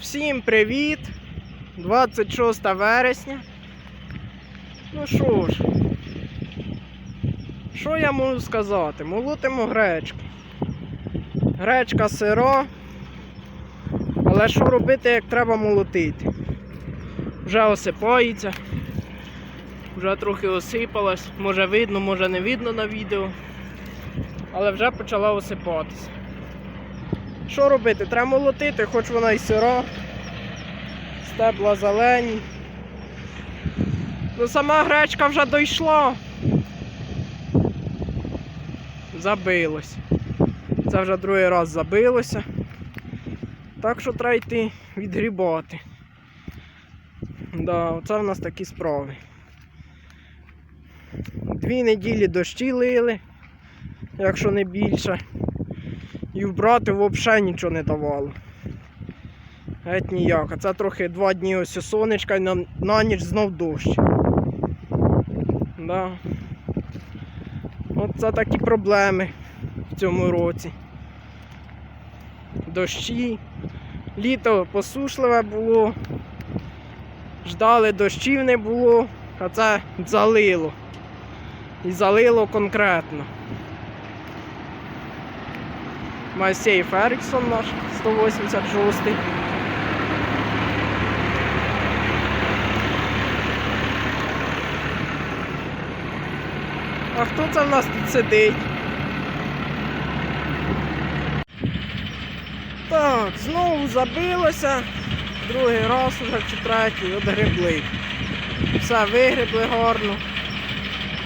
Всім привіт! 26 вересня. Ну що ж, що я можу сказати? Молотимо гречку. Гречка сира. Але що робити, як треба молотити? Вже осипається. Вже трохи осипалась. Може видно, може не видно на відео. Але вже почала осипатися. Що робити? Треба молотити, хоч вона і сира. Стебла зелені. Ну сама гречка вже дійшла. Забилось. Це вже другий раз забилося. Так що треба йти відгрібати. Да, оце в нас такі справи. Дві неділі дощі лили, якщо не більше. І вбрати взагалі нічого не давало. Геть ніяк. А це трохи два дні ось сонечка і на, на ніч знов дощ. Да. От це такі проблеми в цьому році. Дощі. Літо посушливе було. Ждали дощів не було, а це залило. І залило конкретно. Масей Ферріксон наш 186. А хто це в нас тут сидить? Так, знову забилося. Другий раз уже чи третій одгребли. Все, вигребли гарно.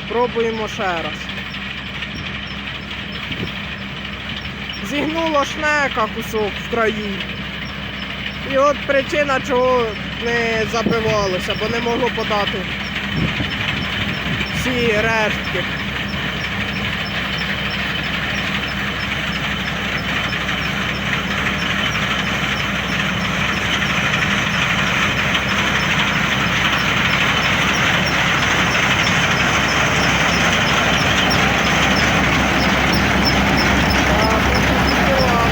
Пробуємо ще раз. Зігнуло шнека кусок в краю. І от причина, чого не забивалося, бо не могло подати всі рештки. Так, ось такі діла.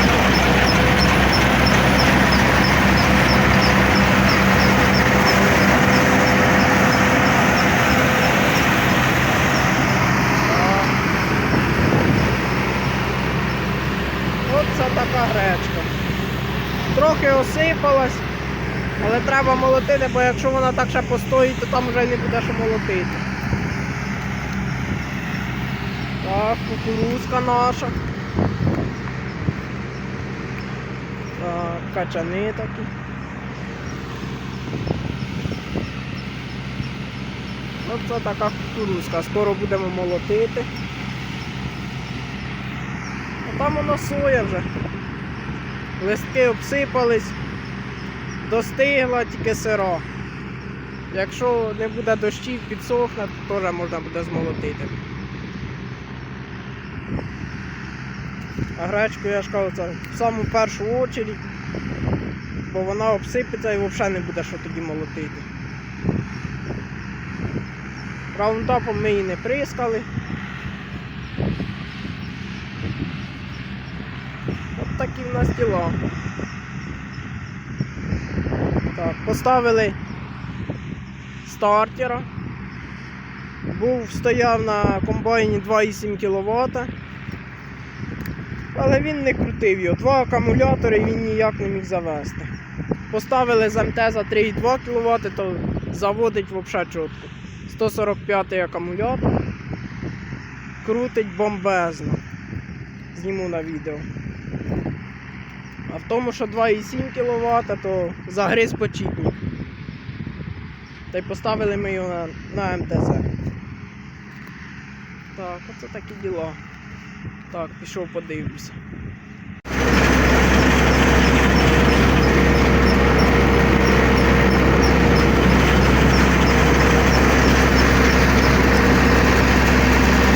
Так. От це така гречка. Трохи осипалась, але треба молотити, бо якщо вона так ще постоїть, то там вже не буде що молотити. Так, кукурузка наша. Так, качани такі. Оце така кукурузка. Скоро будемо молотити. А там воно соя вже. Листки обсипались, достигла тільки сира. Якщо не буде дощів, підсохне, то теж можна буде змолотити. А гречку я ж кажу, це в саму першу очередь, бо вона обсипеться і взагалі не буде що тоді молотити. Раундапом ми її не прискали. От такі в нас діла. Так, поставили стартера. Був стояв на комбайні 2,7 кВт. Але він не крутив його. Два акумулятори він ніяк не міг завести. Поставили з МТ за 3,2 кВт, то заводить взагалі чітко. 145 акумулятор. Крутить бомбезно. Зніму на відео. А в тому, що 2,7 кВт, то загриз почіпник. Та й поставили ми його на, на МТЗ. Так, оце такі діла. Так, пішов подивлюся.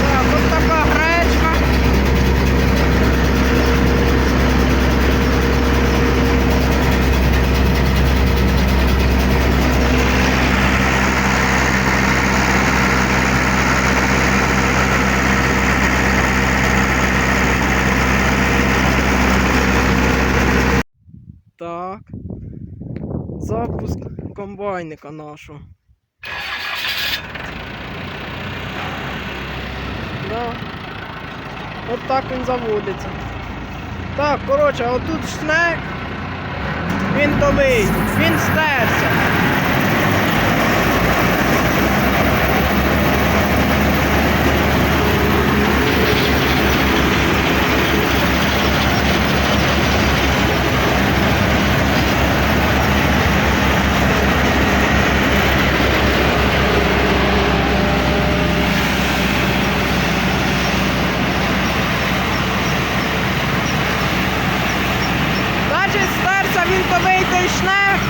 Так, ось така гречка. Запуск комбайника нашого. Да. От так він заводиться. Так, коротше, отут шнек. Він товий, він стерся. Значить, стерся він товий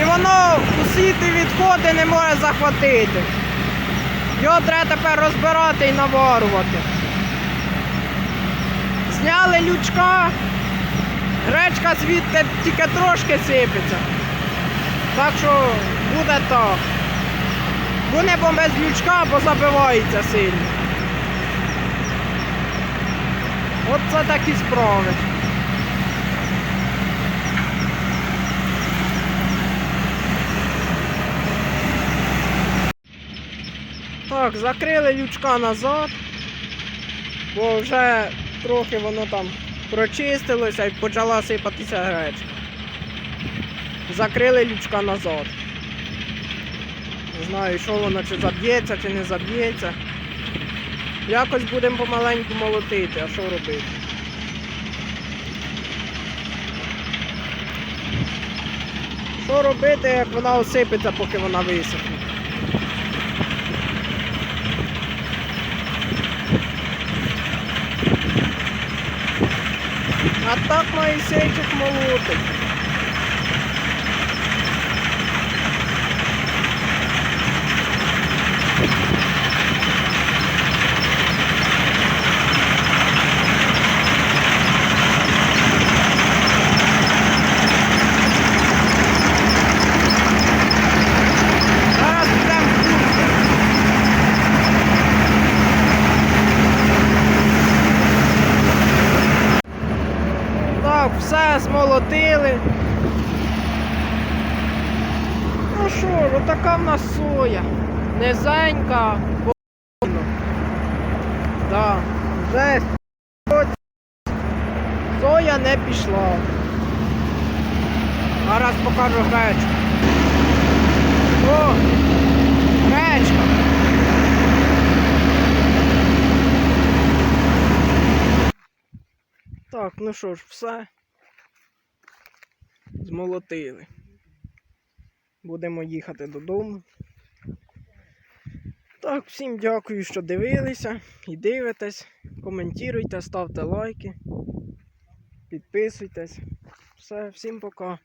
і воно усі ті відходи не може захватити. Його треба тепер розбирати і наварувати. Зняли лючка, гречка звідти тільки трошки сипеться. Так що буде так. Буде бо без лючка, бо забивається сильно. От це такі справи. Так, закрили лючка назад, бо вже трохи воно там прочистилося і почала сипатися гречка. Закрили лючка назад. Не знаю, що воно, чи заб'ється, чи не заб'ється. Якось будемо помаленьку молотити, а що робити? Що робити, як вона осипеться, поки вона висохне? А так Моїсейчик молотить. Зараз підемо в курс. Так, все змолотили. Ну що отака в нас соя. Низенька, повно. Да, вже соя не пішла. Зараз покажу гречку. О! Гречка! Так, ну що ж, все. Змолотили. Будемо їхати додому. Так, всім дякую, що дивилися і дивитесь. Коментуйте, ставте лайки, підписуйтесь. Все, всім пока.